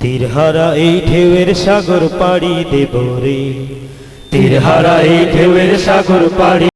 তীরহারা এই ঢেউয়ের সাগর পাড়ি দেব রে। তীরহারা এই ঢেউয়ের সাগর পাড়ি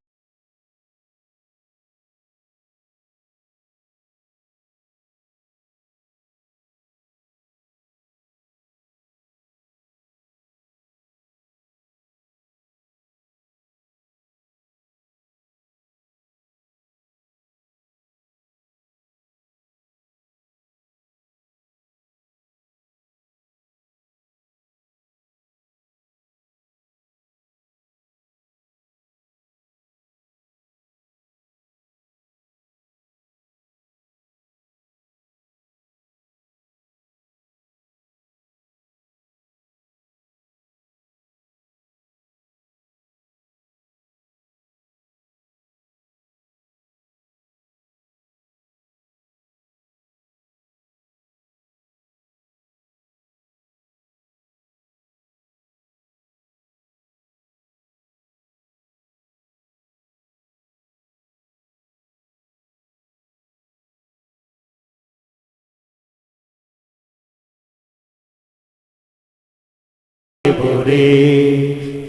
দেব রে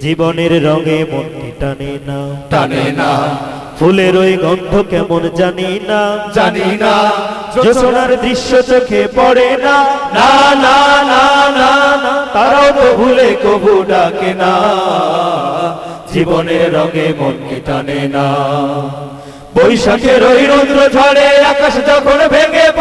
জীবনের রঙে মনকে টানে না। টানে না। ফুলের ওই গন্ধ কেমন জানি না। জানি না। যোচনার দৃশ্য চোখে পড়ে না। না না না না না। তারাও তো ভুলে কবু ডাকে না। জীবনের রঙে মনকে টানে না। বৈশাখের ওই রৌদ্র ঝড়ে আকাশ যখন ভেঙে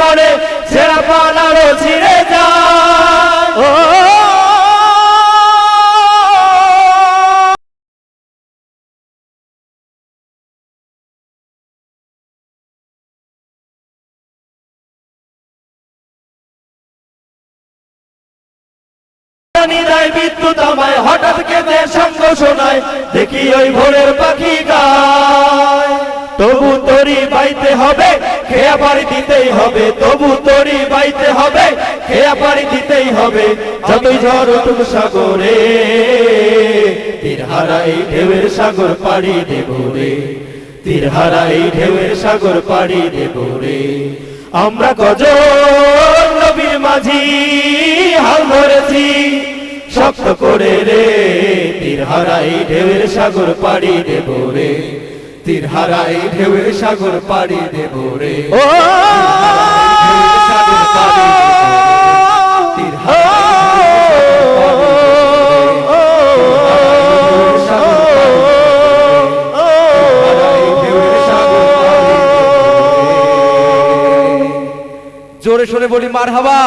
জানি দেয় বিদ্যুৎ আমায় হঠাৎ কেঁদে সঙ্গ শোনায়। দেখি ওই ভোরের পাখি গায়। তবু তরি বাইতে হবে খেয়া পাড়ি দিতেই হবে? তবু তরি বাইতে হবে খেয়া পাড়ি দিতেই হবে? যতই ঝড় উঠুক সাগরে, তীর হারাই ঢেউয়ের সাগর পাড়ি দেব রে। তীর হারাই ঢেউয়ের সাগর পাড়ি দেব রে। আমরা নবীর মাঝি হাল ধরেছি শক্ত করে রে, তীর হারাই ঢেউয়ের সাগর পাড়ি দেব রে। তীর হারাই ঢেউয়ের সাগর পাড়ি দেব রে। ও জোরে সোরে বলি মার হাবা